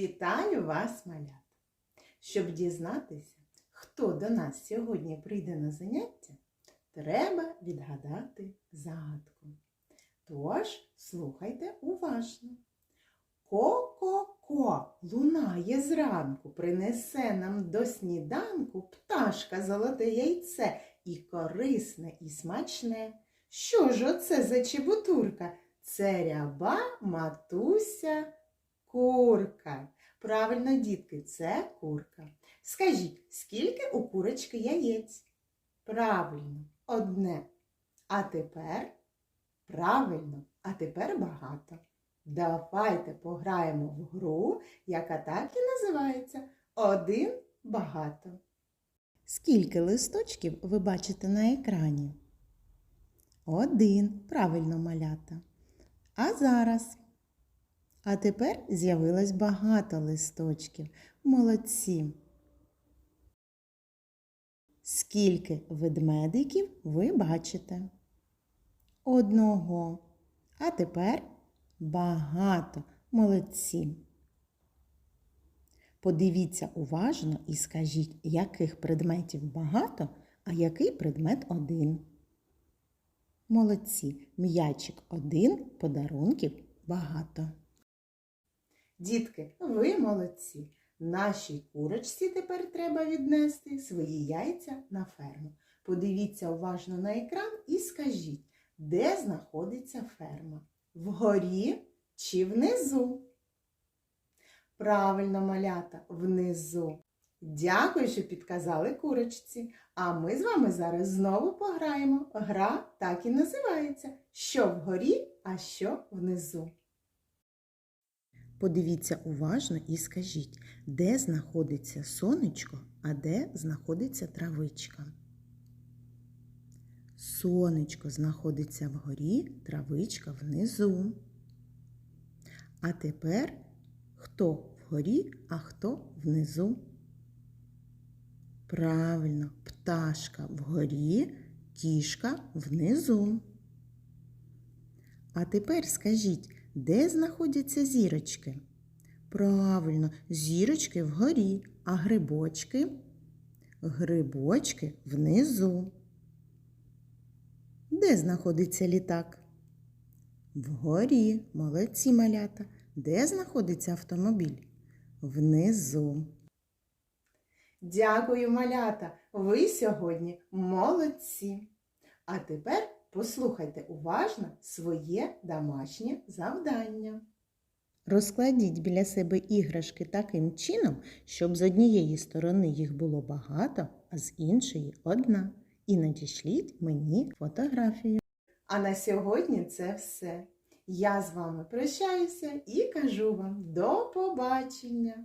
Вітаю вас, малята! Щоб дізнатися, хто до нас сьогодні прийде на заняття, треба відгадати загадку. Тож, слухайте уважно. Ко-ко-ко лунає зранку, принесе нам до сніданку пташка золоте яйце і корисне, і смачне. Що ж оце за чебутурка? Це ряба матуся курка. Правильно, дітки, це курка. Скажіть, скільки у курочки яєць? Правильно, одне. А тепер правильно, а тепер багато. Давайте пограємо в гру, яка так і називається Один багато. Скільки листочків ви бачите на екрані? Один. Правильно малята. А зараз? А тепер з'явилось багато листочків. Молодці. Скільки ведмедиків ви бачите? Одного. А тепер багато. Молодці. Подивіться уважно і скажіть, яких предметів багато, а який предмет один. Молодці. М'ячик один, подарунків багато. Дітки, ви молодці. Нашій курочці тепер треба віднести свої яйця на ферму. Подивіться уважно на екран і скажіть, де знаходиться ферма? Вгорі чи внизу? Правильно, малята, внизу. Дякую, що підказали курочці. А ми з вами зараз знову пограємо. Гра так і називається: що вгорі, а що внизу. Подивіться уважно і скажіть, де знаходиться сонечко, а де знаходиться травичка. Сонечко знаходиться вгорі, травичка внизу. А тепер хто вгорі, а хто внизу? Правильно, пташка вгорі, кішка внизу. А тепер скажіть, де знаходяться зірочки? Правильно, зірочки вгорі, а грибочки? Грибочки внизу. Де знаходиться літак? Вгорі, молодці малята. Де знаходиться автомобіль? Внизу. Дякую, малята! Ви сьогодні молодці. А тепер послухайте уважно своє домашнє завдання. Розкладіть біля себе іграшки таким чином, щоб з однієї сторони їх було багато, а з іншої одна. І надішліть мені фотографію. А на сьогодні це все. Я з вами прощаюся і кажу вам до побачення!